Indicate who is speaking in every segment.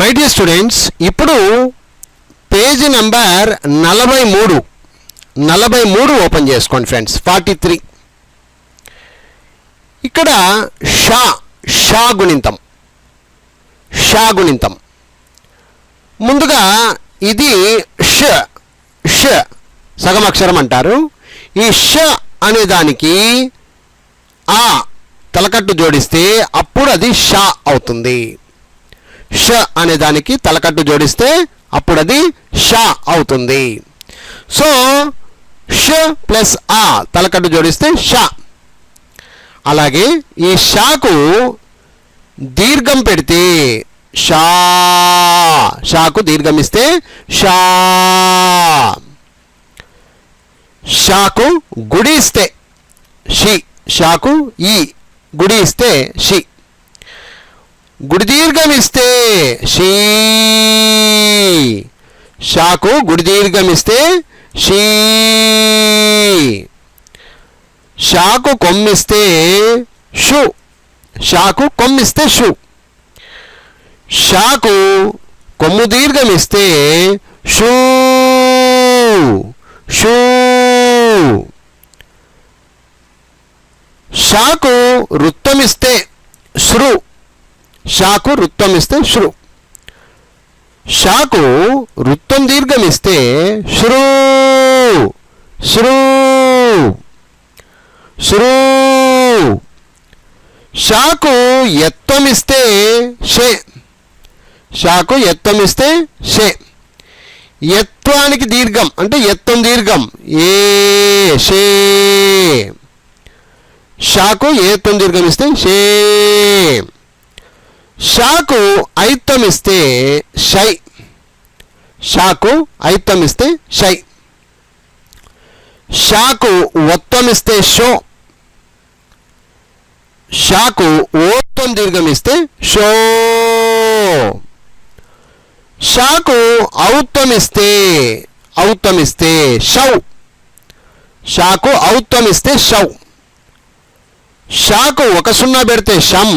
Speaker 1: My dear students ఇప్పుడు page number నలభై మూడు. నలభై మూడు ఓపెన్ చేసుకోండి ఫ్రెండ్స్. Forty three. ఇక్కడ షా షా గుణింతం. షా గుణింతం. ముందుగా ఇది ష ష సగం అక్షరం అంటారు. ఈ ష అనే దానికి ఆ తలకట్టు జోడిస్తే అప్పుడు అది షా అవుతుంది. ష అనే దానికి తలకట్టు జోడిస్తే అప్పుడు అది షా అవుతుంది. సో ష ప్లస్ ఆ తలకట్టు జోడిస్తే షా. అలాగే ఈ షాకు దీర్ఘం పెడితే షా షాకు దీర్ఘం ఇస్తే షా. షాకు గుడి ఇస్తే షి షాకు ఈ గుడి ఇస్తే షి. గుడిదీర్ఘమిస్తే షీ. షాకు గుడిదీర్ఘమిస్తే షీ. షాకు కొమ్మిస్తే షు. షాకు కొమ్మిస్తే షు. షాకు కొమ్ము దీర్ఘమిస్తే షూ. షూ. షాకు వృత్తమిస్తే శృ. షాకు వృత్తమిస్తే శృ. షాకు వృత్తం దీర్ఘమిస్తే శ్రూ శ్రూ శ్రూ షాకు ఎత్తమిస్తే షే షాకు ఎత్తమిస్తే షే ఎత్వానికి దీర్ఘం అంటే ఎత్తం దీర్ఘం. ఏ షే షాకు ఏత్వం దీర్ఘం ఇస్తే షే షాకు ఐత్తం ఇస్తే షై. షాకు ఐత్తం ఇస్తే షై. షాకు ఒత్తం ఇస్తే షో. షాకు ఓత్తం దీర్ఘం ఇస్తే షో. షాకు ఔత్తం ఇస్తే ఔత్తం ఇస్తే షౌ. షాకు ఔత్తం ఇస్తే షౌ. షాకు ఒక సున్నా పెడితే షం.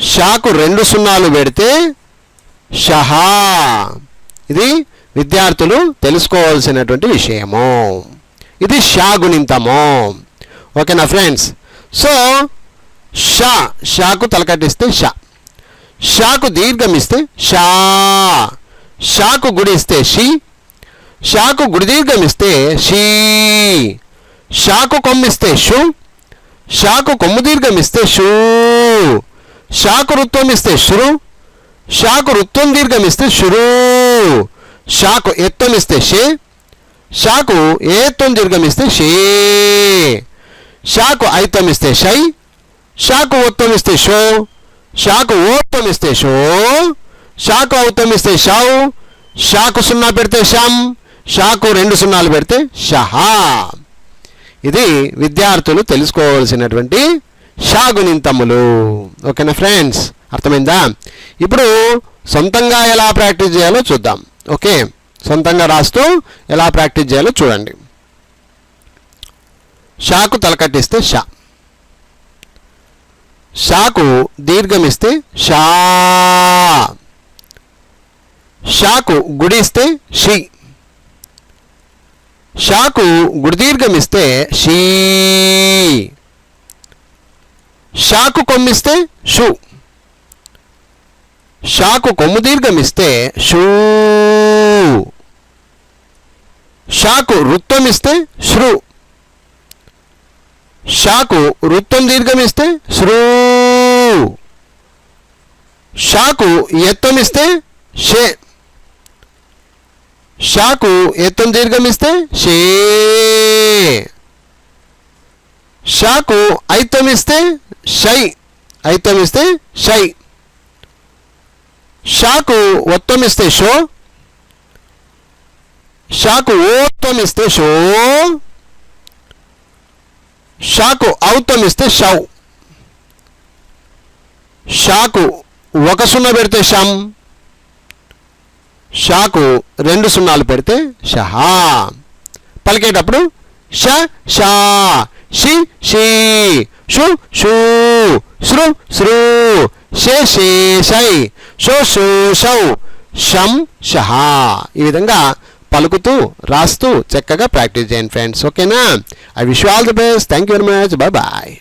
Speaker 1: షాకు రెండు సున్నాలు పెడితే షహా. ఇది విద్యార్థులు తెలుసుకోవాల్సినటువంటి విషయము. ఇది షా గుణింతము. ఓకేనా ఫ్రెండ్స్? సో షా షాకు తలకట్టిస్తే షా. షాకు దీర్ఘం ఇస్తే షా. షాకు గుడిస్తే షీ. షాకు గుడి దీర్ఘం ఇస్తే షీ. షాకు కొమ్మిస్తే షు. షాకు కొమ్ము దీర్ఘం ఇస్తే షూ. షాకు వృత్వం ఇస్తే శృ షాకు వృత్వం దీర్ఘం ఇస్తే శురు. షాకు ఎత్తం ఇస్తే షే షాకు ఏత్తం దీర్ఘం ఇస్తే షే షాకు ఐతం ఇస్తే షై షాకు ఒత్తం ఇస్తే షో షాకు ఓత్తం ఇస్తే షో షాకు ఔతం ఇస్తే షౌ షాకు సున్నా పెడితే షం షాకు రెండు సున్నాలు పెడితే షహా. ఇది విద్యార్థులు తెలుసుకోవాల్సినటువంటి షాగునింతములు. ఓకేనా ఫ్రెండ్స్? అర్థమైందా? ఇప్పుడు సొంతంగా ఎలా ప్రాక్టీస్ చేయాలో చూద్దాం. ఓకే? సొంతంగా రాస్తూ ఎలా ప్రాక్టీస్ చేయాలో చూడండి. షాకు తలకట్టిస్తే షా. షాకు దీర్ఘమిస్తే షా. షాకు గుడిస్తే షీ. షాకు గుడిదీర్ఘమిస్తే షీ. షాకు కొమ్మిస్తే షు షాకు కొమ్ము దీర్ఘమిస్తే షూ షాకు వృత్తమిస్తే శృ షాకు వృత్తం దీర్ఘమిస్తే శ్రూ షాకు ఎత్తమిస్తే షే షాకు ఎత్తం దీర్ఘమిస్తే షే షాకు ఐత్తమిస్తే షై ఐతమిస్తే షై. షాకు ఒత్తం ఇస్తే షో. షాకు ఓత్తం ఇస్తే షో. షాకు ఔత్తం ఇస్తే షౌ. షాకు ఒక సున్నా పెడితే షం. షాకు రెండు సున్నాలు పెడితే షహా. పలికేటప్పుడు ష షా షి షీ. షు షూ శృ శృ షే షే షో షం ఈ విధంగా పలుకుతూ రాస్తూ చక్కగా ప్రాక్టీస్ చేయండి ఫ్రెండ్స్. ఓకేనా? I wish all the best thank you very much bye bye